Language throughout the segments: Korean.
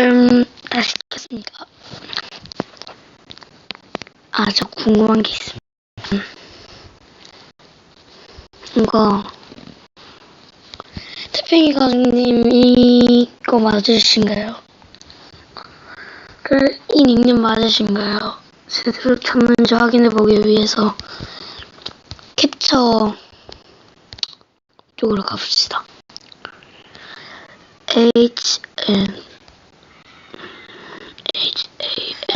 음, 다시 켰습니다. 아, 저 궁금한 게 있습니다. 음. 이거, 태평이 가족님이 거 맞으신가요? 그, 이 닉네임 맞으신가요? 제대로 켰는지 확인해 보기 위해서 캡처 쪽으로 가봅시다. H N H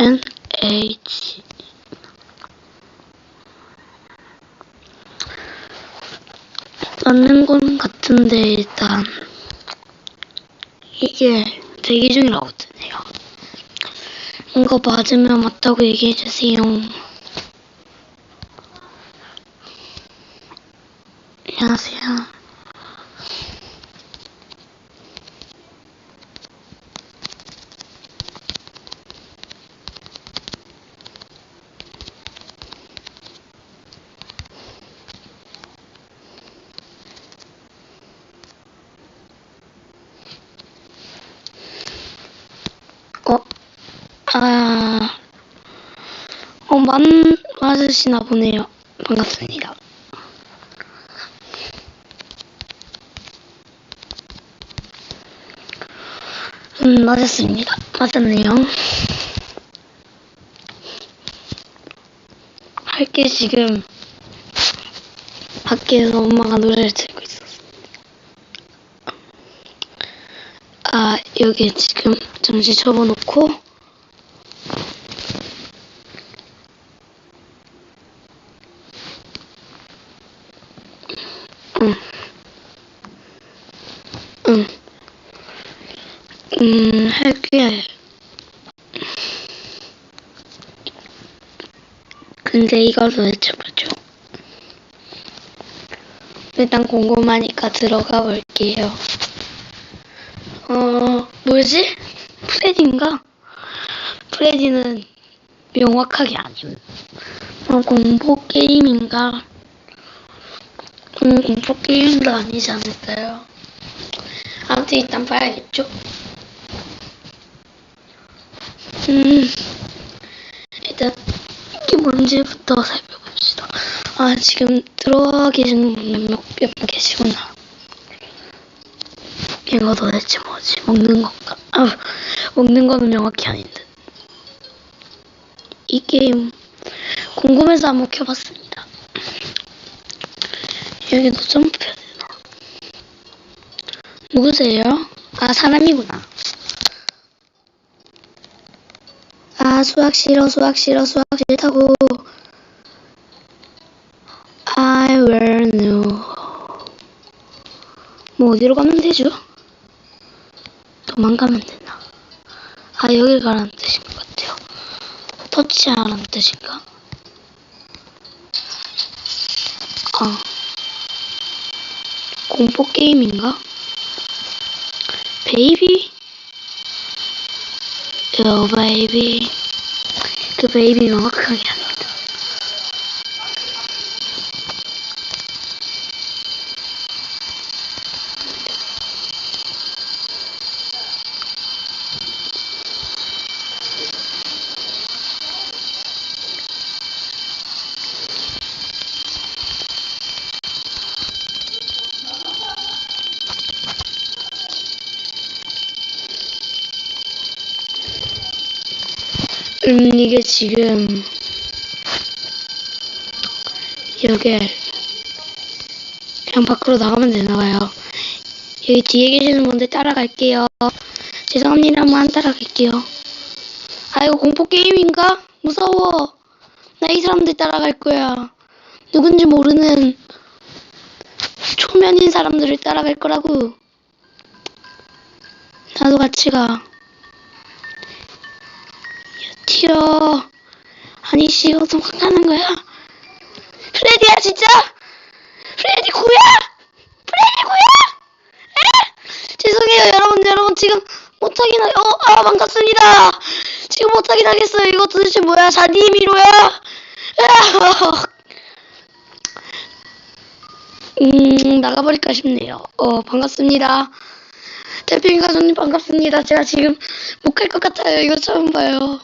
A N H 맞는 건 같은데 일단 이게 대기 중이라고 뜨네요. 이거 맞으면 맞다고 얘기해 주세요. 안녕하세요. 어, 아, 어, 맞, 맞으시나 보네요. 반갑습니다. 음, 맞았습니다. 맞았네요. 할 게 지금 밖에서 엄마가 노래를 틀고 있었어. 아, 여기 지금 잠시 접어놓고 응. 응. 음, 할게. 근데 이걸 도대체 뭐죠? 일단 궁금하니까 들어가 볼게요. 어, 뭐지? 프레디인가? 프레디는 명확하게 아님. 어, 공포 게임인가? 음, 공포 게임도 아니지 않을까요? 아무튼 일단 봐야겠죠? 음, 뭔지부터 살펴봅시다. 아, 지금 들어와 계시는 분몇 명, 몇분 계시구나. 이거 도대체 뭐지? 먹는 건가? 아, 먹는 거는 명확히 아닌 듯. 이 게임 궁금해서 한번 켜봤습니다. 여기도 점프해야 되나? 누구세요? 아, 사람이구나. 아, 수학 싫어, 수학 싫어, 수학 싫다고. I will know. 뭐, 어디로 가면 되죠? 도망가면 되나? 아, 여길 가라는 뜻인 것 같아요. 터치하라는 뜻인가? 아. 공포 게임인가? 베이비? 요베 이비 그 베이비 음 이게 지금 여기 그냥 밖으로 나가면 되나봐요. 여기 뒤에 계시는 분들 따라갈게요. 죄송합니다만 따라갈게요. 아 이거 공포 게임인가? 무서워. 나 이 사람들 따라갈 거야. 누군지 모르는 초면인 사람들을 따라갈 거라고. 나도 같이 가 아니, 씨, 이거 도망가는 거야? 프레디야, 진짜? 프레디 구야? 프레디 구야? 에? 죄송해요, 여러분, 여러분, 지금 못하긴 하, 어, 아, 반갑습니다. 지금 못하긴 하겠어요. 이거 도대체 뭐야? 자디미로야? 음, 나가버릴까 싶네요. 어, 반갑습니다. 대표님 가족님 반갑습니다. 제가 지금 못 갈 것 같아요. 이거 처음 봐요.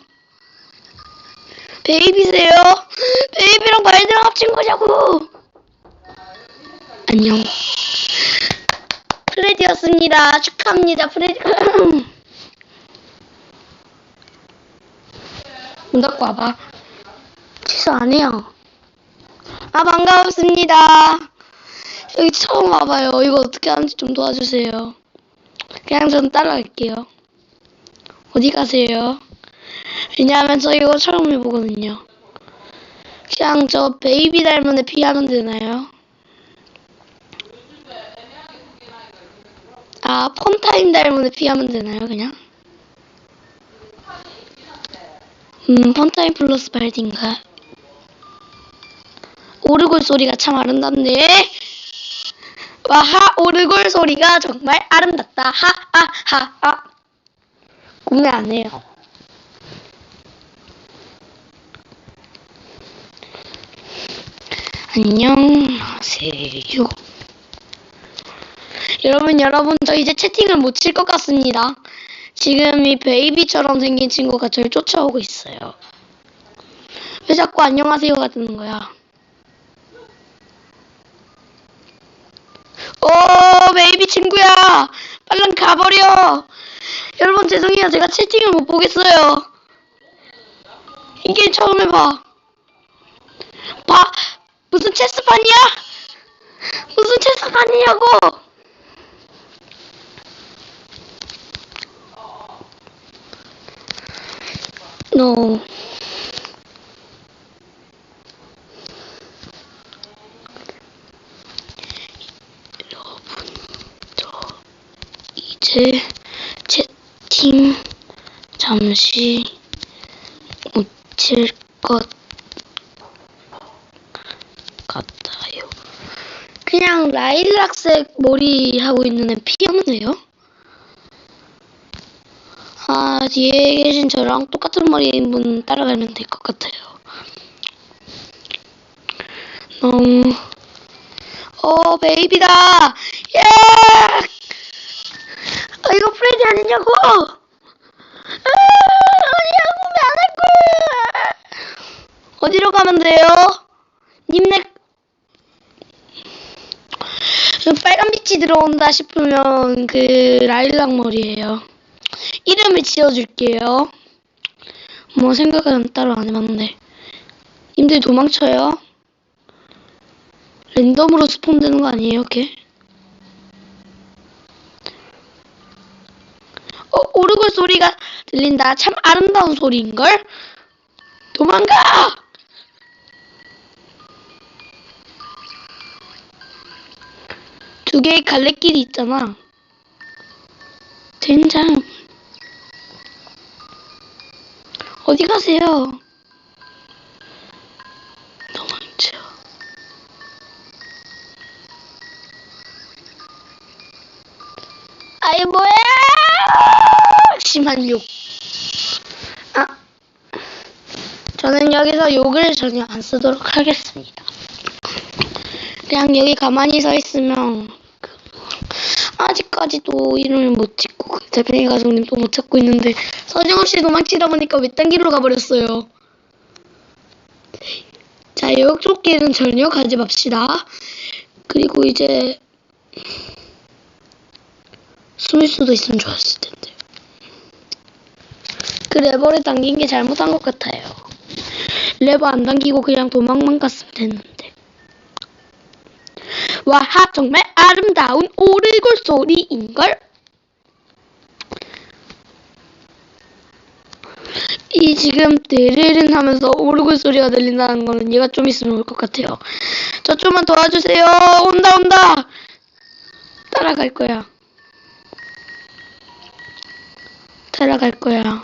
베이비세요? 베이비랑 말드랑 합친 거냐고. 안녕. 프레디였습니다. 축하합니다. 프레디. 문 닫고 와봐. 취소 안 해요. 아, 반갑습니다. 여기 처음 와봐요. 이거 어떻게 하는지 좀 도와주세요. 그냥 전 따라갈게요. 어디 가세요? 왜냐하면 저 이거 처음 해보거든요. 그냥 저 베이비 닮은 애 피하면 되나요? 아, 폰타임 닮은 애 피하면 되나요, 그냥? 음, 폰타임 플러스 발딘가. 오르골 소리가 참 아름답네. 와하, 오르골 소리가 정말 아름답다. 하, 아, 하, 아. 구매 안 해요. 안녕하세요. 여러분, 여러분, 저 이제 채팅을 못 칠 것 같습니다. 지금 이 베이비처럼 생긴 친구가 저를 쫓아오고 있어요. 왜 자꾸 안녕하세요가 뜨는 거야? 오, 베이비 친구야! 빨랑 가버려! 여러분, 죄송해요. 제가 채팅을 못 보겠어요. 이 게임 처음 해봐. 봐! 무슨 체스판이야? 무슨 체스판이냐고! No. 여러분, 저 이제 채팅 잠시 묻힐 것 같아요. 그냥 라일락색 머리 하고 있는 애 피하면 돼요? 아, 뒤에 계신 저랑 똑같은 머리인 분 따라가면 될 것 같아요. 너무, 어, 베이비다! 예! 아, 이거 프레디 아니냐고! 아, 아니야, 보면 안할 거야! 어디로 가면 돼요? 님네, 그 빨간 빛이 들어온다 싶으면 그 라일락 머리예요. 이름을 지어줄게요. 뭐 생각은 따로 안 해봤는데. 님들 도망쳐요. 랜덤으로 스폰되는 거 아니에요, 걔? 어, 오르골 소리가 들린다. 참 아름다운 소리인걸? 도망가! 두 개의 갈래길이 있잖아. 젠장. 어디 가세요? 도망쳐. 아이 뭐야! 심한 욕. 아, 저는 여기서 욕을 전혀 안 쓰도록 하겠습니다. 그냥 여기 가만히 서 있으면 그, 아직까지도 이름을 못 짓고 그 대표님 가족님도 못 찾고 있는데 서정없이 도망치다 보니까 외딴 길로 가버렸어요. 자, 이쪽 길은 전혀 가지 맙시다. 그리고 이제 숨을 수도 있으면 좋았을 텐데. 그 레버를 당긴 게 잘못한 것 같아요. 레버 안 당기고 그냥 도망만 갔으면 됐는데. 와하 정말 아름다운 오르골 소리인걸? 이 지금 데르른 하면서 오르골 소리가 들린다는 거는 얘가 좀 있으면 올 것 같아요. 저 좀만 도와주세요. 온다 온다. 따라갈 거야. 따라갈 거야.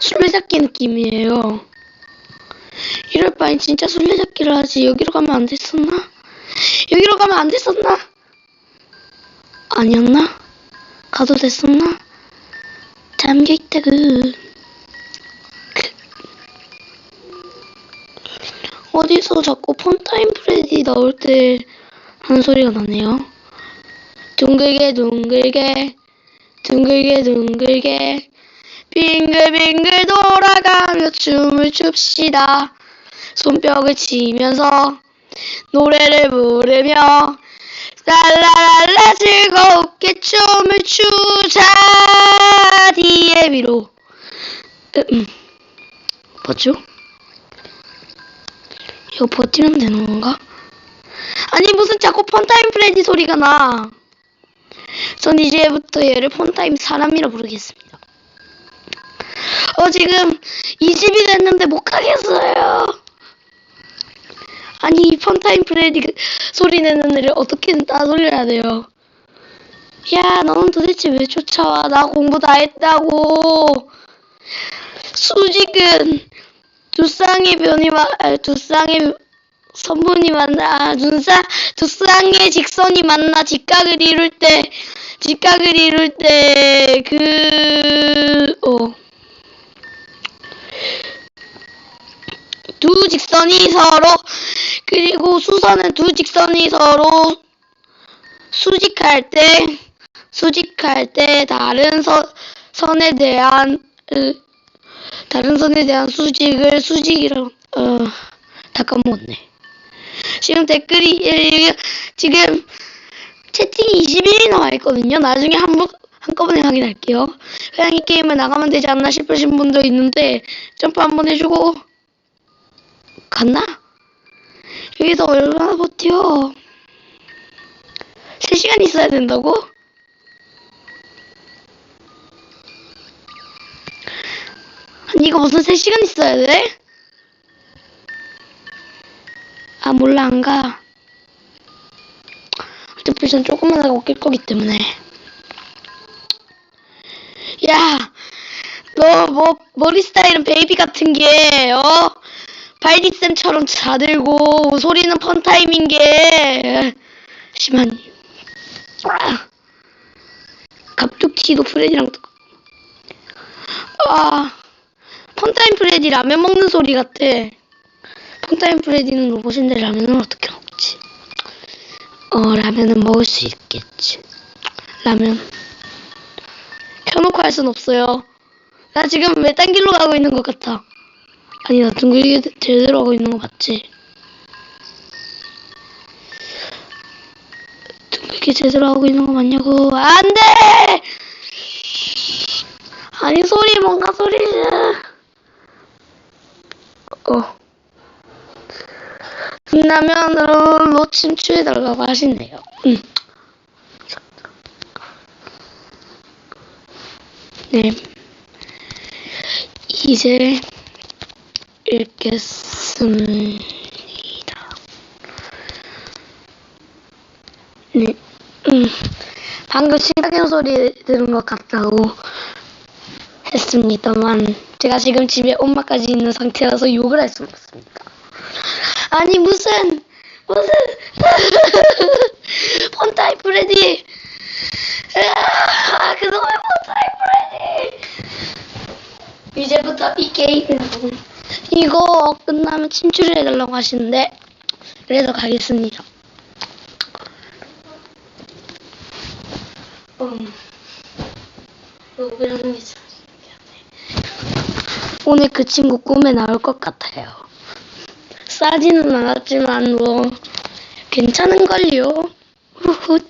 술래잡기 느낌이에요. 이럴 바엔 진짜 술래잡기를 하지. 여기로 가면 안 됐었나? 여기로 가면 안 됐었나? 아니었나? 가도 됐었나? 잠겨있다, 그. 그. 어디서 자꾸 폰타임 프레디 나올 때 하는 소리가 나네요. 둥글게 둥글게 둥글게 둥글게 빙글빙글 돌아가며 춤을 춥시다. 손뼉을 치면서 노래를 부르며 랄라랄라 즐겁게 춤을 추자 뒤에 위로 음, 뭐죠? 이거 버티면 되는 건가? 아니 무슨 자꾸 펀타임 프레디 소리가 나. 전 이제부터 얘를 펀타임 사람이라 부르겠습니다. 어 지금 20이 됐는데 못 가겠어요. 아니 이 펀타임 프레디 그 소리 내는 애를 어떻게든 따돌려야 돼요. 야 너는 도대체 왜 쫓아와? 나 공부 다 했다고. 수직은 두 쌍의 변이 마, 아, 두 쌍의 선분이 만나, 두 쌍, 두 쌍의 직선이 만나 직각을 이룰 때, 직각을 이룰 때, 그, 어. 두 직선이 서로, 그리고 수선은 두 직선이 서로 수직할 때, 수직할 때 다른 서, 선에 대한, 으, 다른 선에 대한 수직을 수직이라고, 어, 다 까먹었네. 지금 댓글이, 예, 지금 채팅이 21이 나와 있거든요. 나중에 한, 번, 한꺼번에 확인할게요. 그냥 이 게임을 나가면 되지 않나 싶으신 분도 있는데, 점프 한번 해주고, 갔나? 여기서 얼마나 버텨? 3시간 있어야 된다고? 아니, 이거 무슨 3시간 있어야 돼? 아, 몰라, 안 가. 어차피 전 조금만 하고 낄 거기 때문에. 야! 너, 뭐, 머리 스타일은 베이비 같은 게, 어? 발디쌤처럼 자들고, 소리는 펀타임인 게, 심한. 아. 갑툭튀도 프레디랑 아. 펀타임 프레디 라면 먹는 소리 같아. 펀타임 프레디는 로봇인데 라면을 어떻게 먹지? 어, 라면은 먹을 수 있겠지. 라면. 켜놓고 할 순 없어요. 나 지금 왜딴 길로 가고 있는 것 같아. 아니, 나 둥글게 제대로 하고 있는 거 맞지? 둥글게 제대로 하고 있는 거 맞냐고. 안 돼! 아니, 소리, 뭔가 소리. 어. 라면으로 침추해달라고 하신대요. 음. 네. 이제 읽겠습니다. 네. 음. 방금 시각의 소리 들은 것 같다고 했습니다만 제가 지금 집에 엄마까지 있는 상태라서 욕을 할 수는 없습니다. 아니 무슨 무슨 폰타이 프레디 아, 그놈의 폰타이 프레디 이제부터 이 게임을 이거 끝나면 친출을 해달라고 하시는데 그래서 가겠습니다 음. 신기하네 오늘 그 친구 꿈에 나올 것 같아요 싸지는 않았지만 뭐 괜찮은 걸요. 후훗.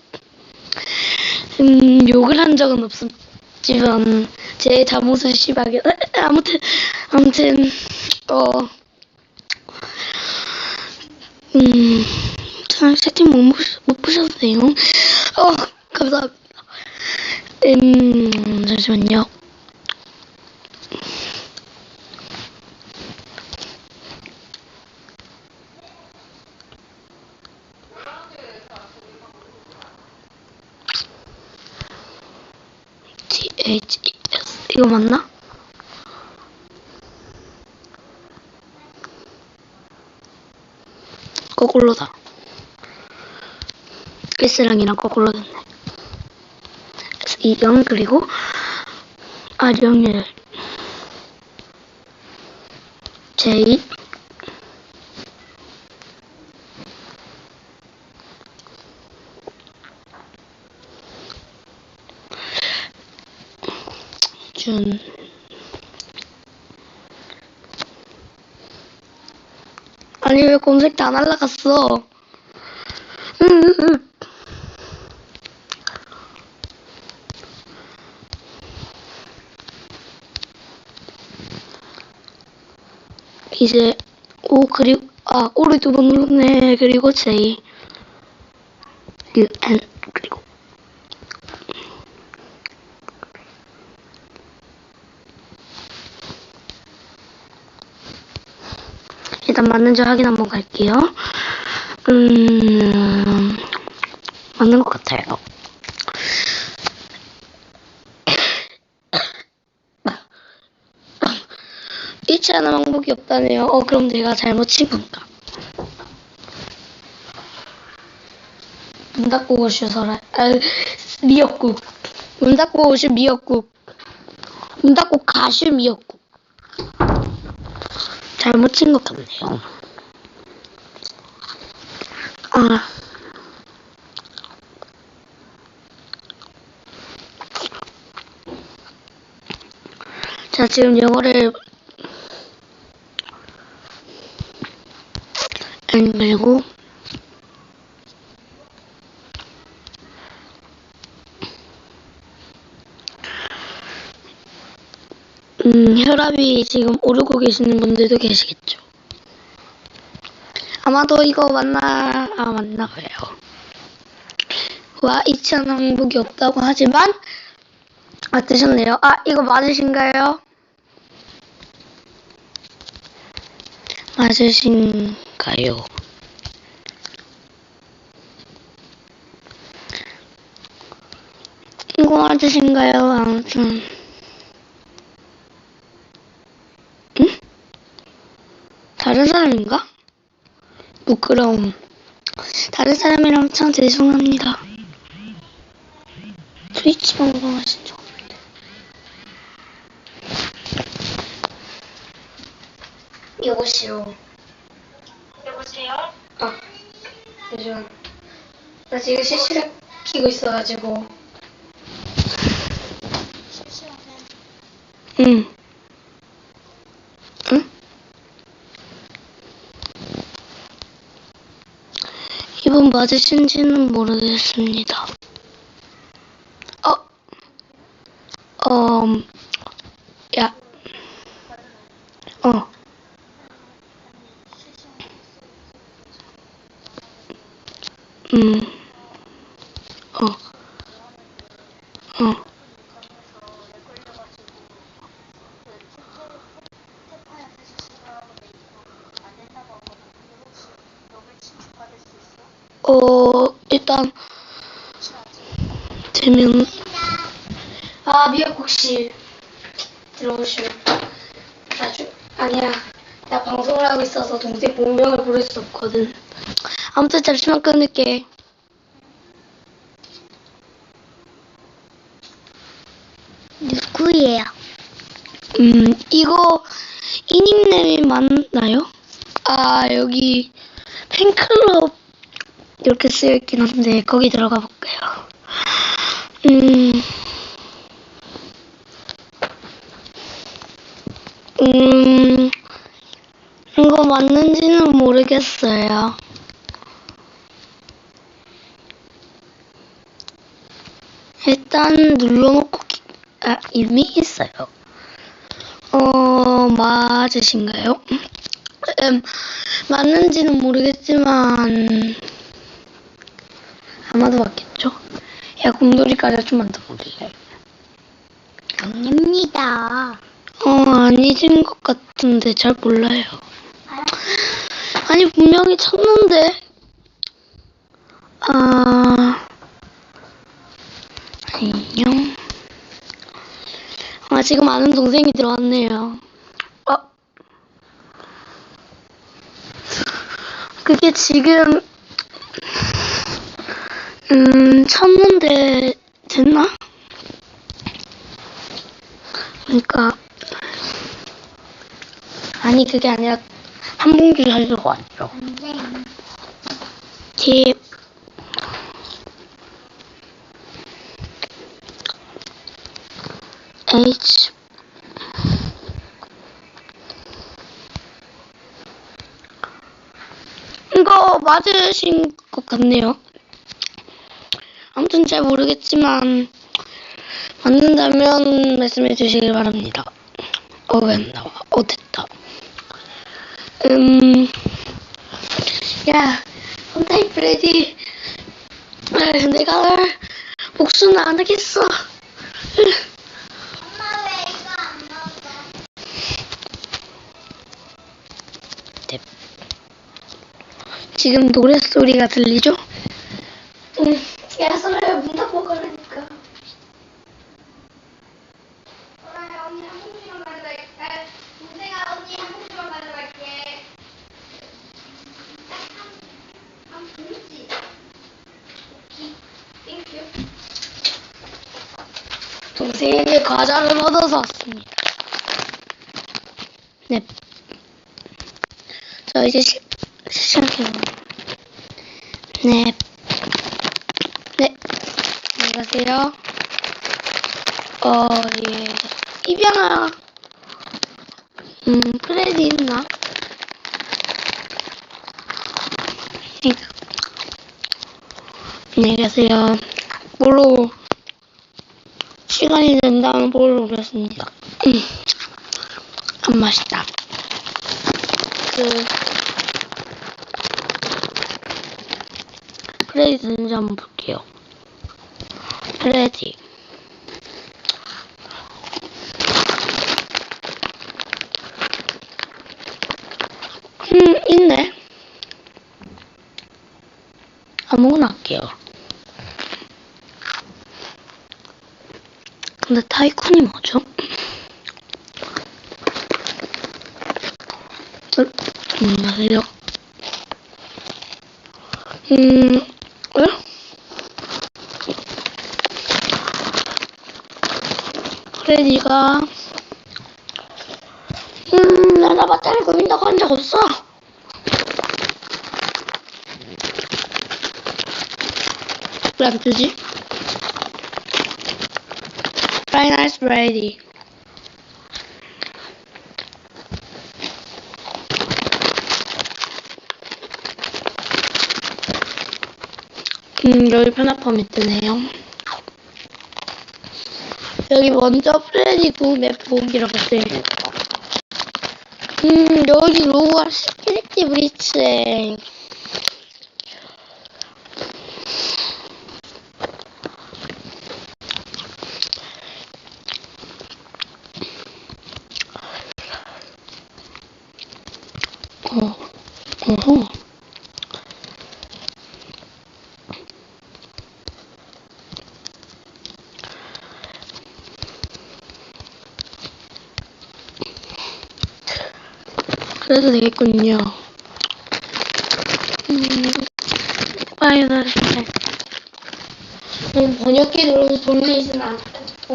음, 욕을 한 적은 없었지만 제 잠옷을 심하게 아무튼 아무튼 어 음, 저는 채팅 못, 못 보셨어요. 어, 감사합니다. 음, 잠시만요. 거꾸로다. S랑이랑 거꾸로 됐네. S2형 그리고 아령일 J 준 아니 왜 검색 다 날라갔어? 이제 오 그리고 아 오를 두번 눌렀네 그리고 J U N 그리고 일단 맞는지 확인 한번 갈게요. 음 맞는 것 같아요. 잃지 않은 방법이 없다네요. 어, 그럼 내가 잘못 친 건가? 문 닫고 오셔서라. 아, 미역국. 문 닫고 오실 미역국. 문 닫고 가실 미역국. 잘못 친 것 같네요. 아. 자, 지금 영어를 안 그리고 음, 혈압이 지금 오르고 계시는 분들도 계시겠죠. 아마도 이거 맞나, 아, 맞나 봐요. 와, 잊지 않은 항복이 없다고 하지만, 아, 뜨셨네요. 아, 이거 맞으신가요? 맞으신가요? 이거 맞으신가요? 아무튼. 응? 다른 사람인가? 부끄러움. 다른 사람이라면 참 죄송합니다. 트위치 방송하신 적 없는데. 여보시오. 여보세요? 아, 잠시만. 나 지금 실시간 키고 있어가지고. 응? 맞으신지는 모르겠습니다. 어, 어, 야, 어, 음, 어, 어. 어, 일단, 되면, 아, 미역국씨, 들어오시오. 아주, 아니야. 나 방송을 하고 있어서 동생 본명을 부를 수 없거든. 아무튼 잠시만 끊을게. 누구예요? 음, 이거, 이 닉네임이 맞나요? 아, 여기, 팬클럽, 이렇게 쓰여 있긴 한데, 거기 들어가 볼게요. 음, 음, 이거 맞는지는 모르겠어요. 일단 눌러놓고 기- 아, 이미 있어요. 어, 맞으신가요? 음, 맞는지는 모르겠지만 아마도 맞겠죠? 야, 곰돌이 좀만 더 보길래. 아닙니다. 어, 아니신 것 같은데 잘 몰라요. 아니, 분명히 쳤는데. 아, 안녕. 아, 지금 아는 동생이 들어왔네요. 어. 그게 지금, 음, 쳤는데, 됐나? 그러니까, 아니, 그게 아니라, 한 봉지 가지고 왔죠. 팁. H 이거 맞으신 것 같네요. 아무튼 잘 모르겠지만 맞는다면 말씀해 주시길 바랍니다. 어, 왜안 나와? 어, 됐다. 음, 야, 헌타임 프레디. 아, 내가 널 복수는 안 하겠어. 엄마 왜 이거 안 먹어? 넵. 지금 노랫소리가 들리죠? 응, 야, 소라야, 문 닫고 가라니까. 소라야 언니 한 봉지만 가져갈게. 동생아 언니 한 봉지만 가져갈게. 딱한한 봉지. 오케이. 땡큐. 동생에게 과자를 얻어서 왔습니다. 네. 저 이제 시, 시작해요. 네. 네. 안녕하세요. 어, 예. 입양아. 음, 프레디 있나? 네. 안녕히 계세요. 뭘로 오겠습니다. 음, 안 맛있다. 그, 되는지 한번 볼게요. 프레디. 음, 있네. 아무거나 할게요. 근데 타이쿤이 뭐죠? 어, 안녕하세요. 음, 에? 프레디가 음, 나나 맞다를 꾸민다고 한 적 없어. 왜 안 뜨지? Nice Brady. 음, 여기 편합함이 뜨네요. 여기 먼저 프레디 구맵 보기라고 뜨네요. 음, 여기 로우가 스피릿 브리츠에 어, 어허. 그래도 되겠군요. 음, 파이널 음, 번역기 누르면서 돌리지는 않고.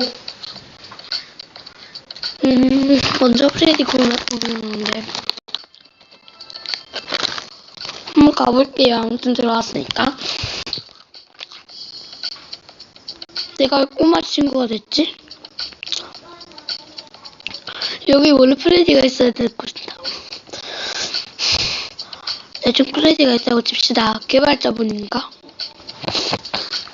음, 먼저 프레디 보는데. 한번 가볼게요. 아무튼 들어왔으니까. 내가 왜 꼬마 친구가 됐지? 여기 원래 프레디가 있어야 될 것이다. 대충 프레디가 있다고 칩시다. 개발자분인가?